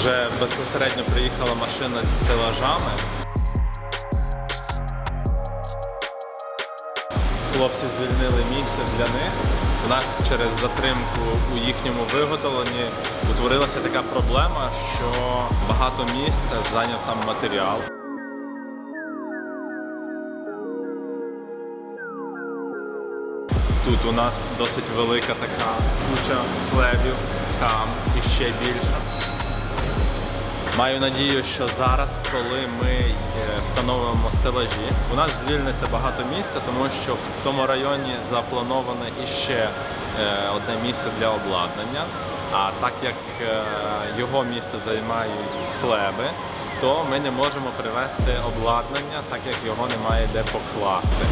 Вже безпосередньо приїхала машина з стелажами. Хлопці звільнили місце для них. У нас через затримку у їхньому виготовленні утворилася така проблема, що багато місця зайняв сам матеріал. Тут у нас досить велика така куча слебів, там іще більше. Маю надію, що зараз, коли ми е, встановимо стелажі, у нас звільниться багато місця, тому що в тому районі заплановане іще е, одне місце для обладнання. А так як е, його місце займають слеби, то ми не можемо привезти обладнання, так як його немає де покласти.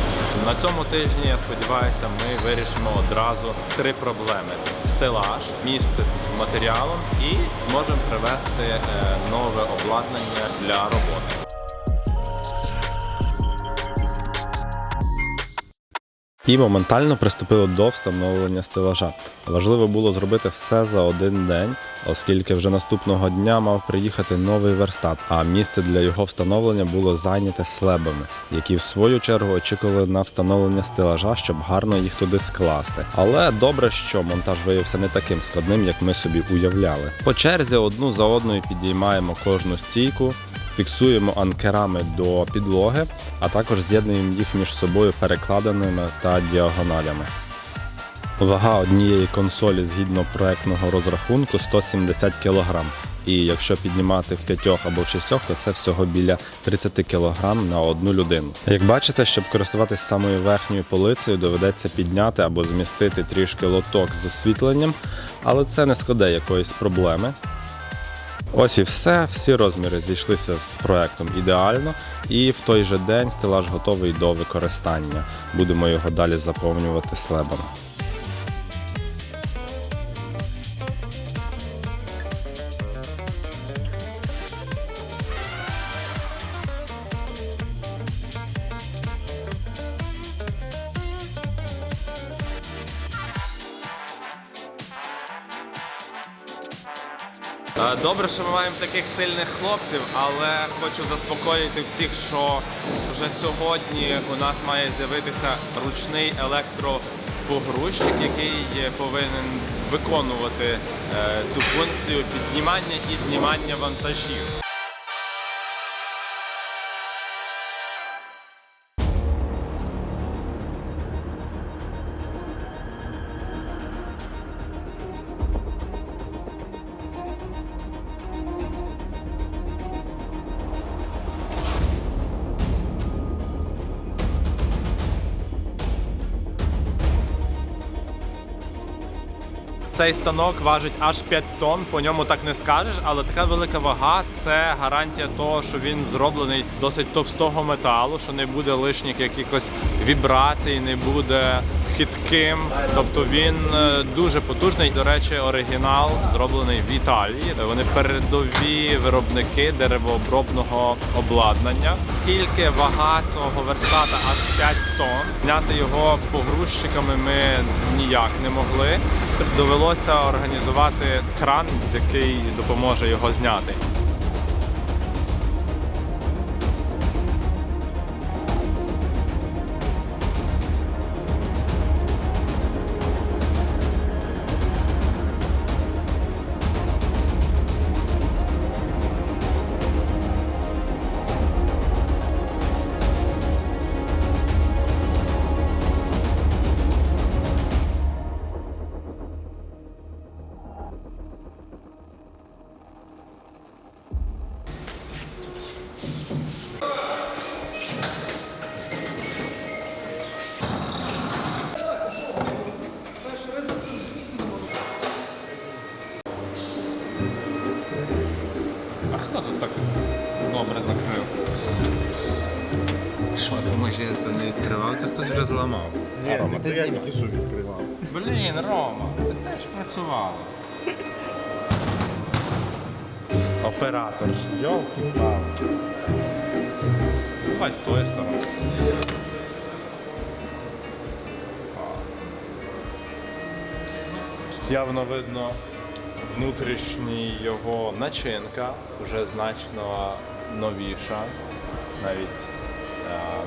На цьому тижні, я сподіваюся, ми вирішимо одразу три проблеми: стелаж, місце з матеріалом і зможемо привезти е, нове обладнання для роботи. І моментально приступили до встановлення стелажа. Важливо було зробити все за один день, оскільки вже наступного дня мав приїхати новий верстат, а місце для його встановлення було зайняте слебами, які в свою чергу очікували на встановлення стелажа, щоб гарно їх туди скласти. Але добре, що монтаж виявився не таким складним, як ми собі уявляли. По черзі одну за одною підіймаємо кожну стійку, фіксуємо анкерами до підлоги, а також з'єднуємо їх між собою перекладинами та діагоналями. Вага однієї консолі згідно проектного розрахунку 170 кг. І якщо піднімати в п'ятьох або в шістьох, то це всього біля 30 кг на одну людину. Як бачите, щоб користуватись самою верхньою полицею, доведеться підняти або змістити трішки лоток з освітленням, але це не складе якоїсь проблеми. Ось і все, всі розміри зійшлися з проектом ідеально, і в той же день стелаж готовий до використання. Будемо його далі заповнювати слебами. Добре, що ми маємо таких сильних хлопців, але хочу заспокоїти всіх, що вже сьогодні у нас має з'явитися ручний електропогрузчик, який е, повинен виконувати е, цю функцію піднімання і знімання вантажів. Цей станок важить аж 5 тонн, по ньому так не скажеш, але така велика вага це гарантія того, що він зроблений досить товстого металу, що не буде лишніх якихось вібрацій, не буде хитким. Тобто він е, дуже потужний. До речі, оригінал зроблений в Італії. Вони передові виробники деревообробного обладнання. Скільки вага цього верстата аж 5 тонн. Зняти його погрузчиками ми ніяк не могли. Довелося організувати кран, з який допоможе його зняти. Вже зламав. Ні, Рома, ти ти я тільки що відкривав. Блін, Рома, ти це ж працювало. Оператор. Йолки палки Давай з тої сторони. Явно видно внутрішній його начинка вже значно новіша. Навіть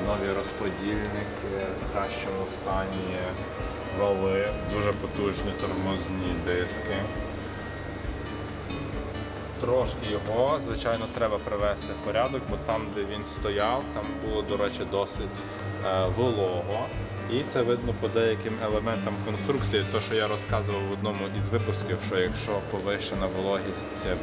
нові розподільники в кращому стані вали, дуже потужні тормозні диски. Трошки його, звичайно, треба привести в порядок, бо там, де він стояв, там було, до речі, досить е, волого. І це видно по деяким елементам конструкції, то, що я розказував в одному із випусків, що якщо повищена вологість е,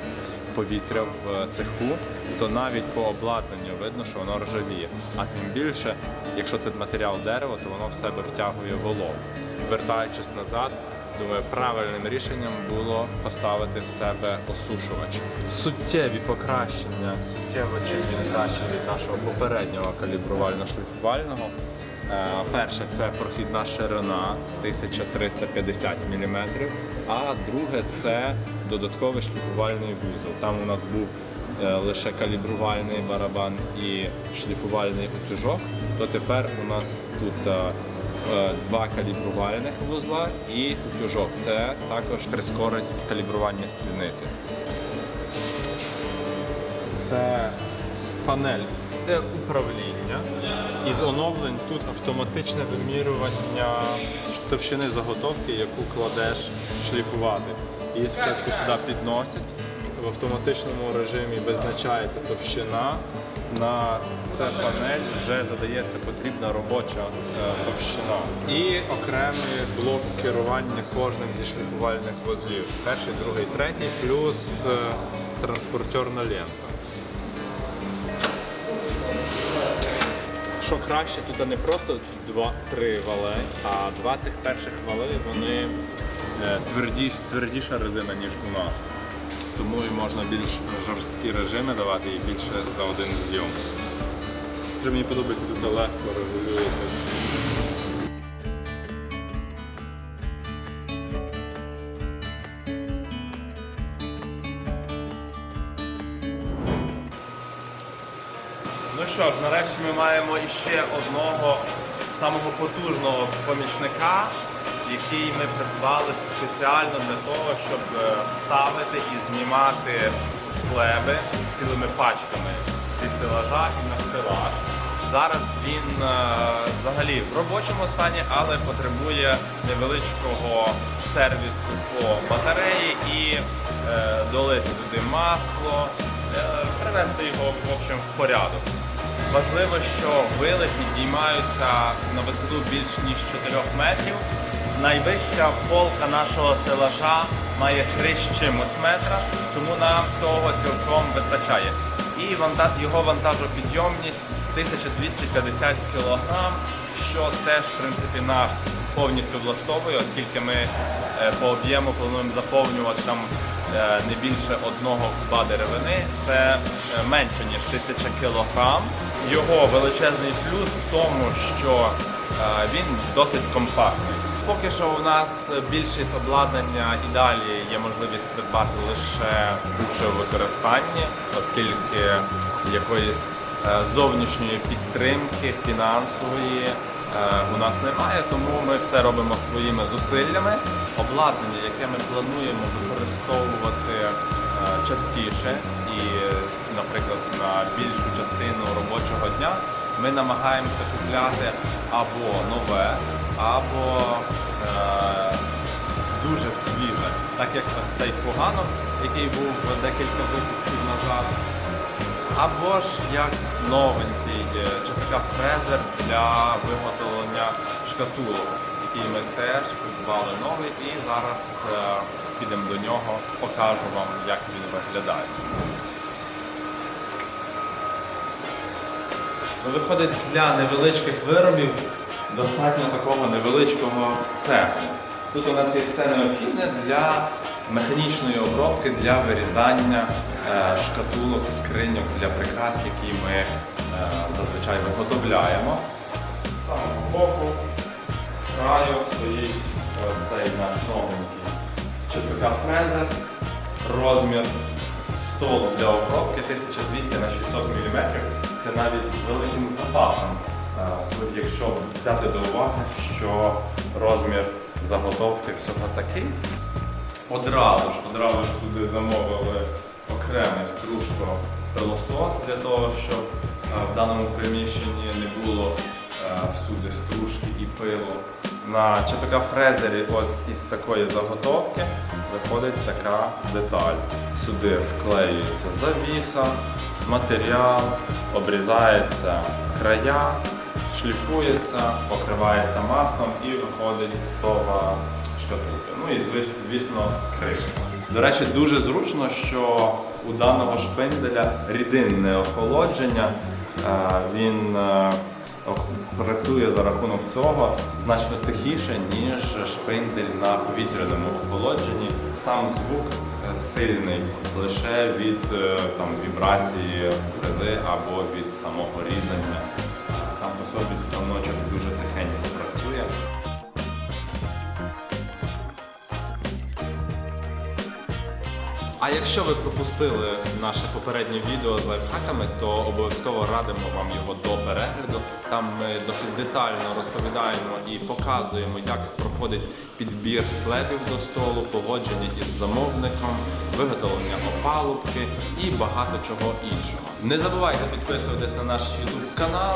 повітря в цеху, то навіть по обладнанню видно, що воно ржавіє. А тим більше, якщо це матеріал дерева, то воно в себе втягує вологу. Вертаючись назад, Думаю, правильним рішенням було поставити в себе осушувач. Суттєві покращення, суттєво чим він краще від нашого попереднього калібрувально-шліфувального. Е, Перше це прохідна ширина 1350 мм, а друге це додатковий шліфувальний вузол. Там у нас був е, лише калібрувальний барабан і шліфувальний утюжок, то тепер у нас тут е, е, два калібрувальних вузла і утюжок. Це також прискорить калібрування стільниці. Це панель е, управління. Із оновлень тут автоматичне вимірювання товщини заготовки, яку кладеш шліфувати. І спочатку сюди підносять. В автоматичному режимі визначається товщина. На це панель вже задається потрібна робоча е, товщина. І окремий блок керування кожним зі шліфувальних вузлів. Перший, другий, третій, плюс е, транспортерна лента. Що краще, тут не просто 2-3 вали, а 2 цих перших вали вони е, тверді, твердіша резина, ніж у нас. Тому і можна більш жорсткі режими давати і більше за один зйом. Мені подобається, тут легко регулюється. Що ж, нарешті ми маємо іще одного самого потужного помічника, який ми придбали спеціально для того, щоб е, ставити і знімати слеби цілими пачками зі стелажа і на стелаж. Зараз він е, взагалі в робочому стані, але потребує невеличкого сервісу по батареї і е, долити туди масло, привести його в общем, в порядок. Важливо, що вили підіймаються на висоту більш ніж 4 метрів. Найвища полка нашого стелажа має 3 з чимось метра, тому нам цього цілком вистачає. І його вантажопідйомність 1250 кг, що теж в принципі нас повністю влаштовує, оскільки ми е, по об'єму плануємо заповнювати там е, не більше одного куба деревини. Це е, менше ніж 1000 кг. Його величезний плюс в тому, що е, він досить компактний. Поки що у нас більшість обладнання і далі є можливість придбати лише в використанні, оскільки якоїсь е, зовнішньої підтримки фінансової е, у нас немає, тому ми все робимо своїми зусиллями. Обладнання, яке ми плануємо використовувати частіше і, наприклад, на більшу частину робочого дня, ми намагаємося купляти або нове, або е, дуже свіже, так як ось цей поганок, який був декілька випусків назад. Або ж як новенький е, ЧПК фрезер для виготовлення шкатулок, який ми теж придбали новий і зараз е, підемо до нього, покажу вам, як він виглядає. Виходить, для невеличких виробів достатньо такого невеличкого цеху. Тут у нас є все необхідне для механічної обробки, для вирізання е, шкатулок, скриньок для прикрас, які ми е, зазвичай виготовляємо. З самого боку, з краю стоїть ось цей наш новенький ЧПК фрезер, розмір столу для обробки 1200 на 600 мм. Це навіть з великим запасом. Е, Якщо взяти до уваги, що розмір заготовки всього такий, Одразу ж, одразу ж туди замовили окремий стружко пилосос для того, щоб е, в даному приміщенні не було е, всюди стружки і пилу. На ЧПК фрезері ось із такої заготовки виходить така деталь. Сюди вклеюється завіса, матеріал, обрізається края, шліфується, покривається маслом і виходить готова шкатулка. Ну і звісно кришка. До речі, дуже зручно, що у даного шпинделя рідинне охолодження. Е, Він е, працює за рахунок цього значно тихіше, ніж шпиндель на повітряному охолодженні. Сам звук е, сильний лише від е, там, вібрації фрези або від самого різання. Сам по собі станочок дуже тихенько працює. А якщо ви пропустили наше попереднє відео з лайфхаками, то обов'язково радимо вам його до перегляду. Там ми досить детально розповідаємо і показуємо, як проходить підбір слебів до столу, погодження із замовником, виготовлення опалубки і багато чого іншого. Не забувайте підписуватись на наш YouTube канал.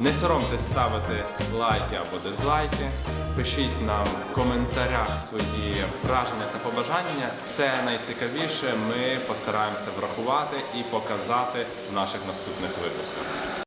Не соромтесь ставити лайки або дизлайки. Пишіть нам в коментарях свої враження та побажання. Все найцікавіше ми постараємося врахувати і показати в наших наступних випусках.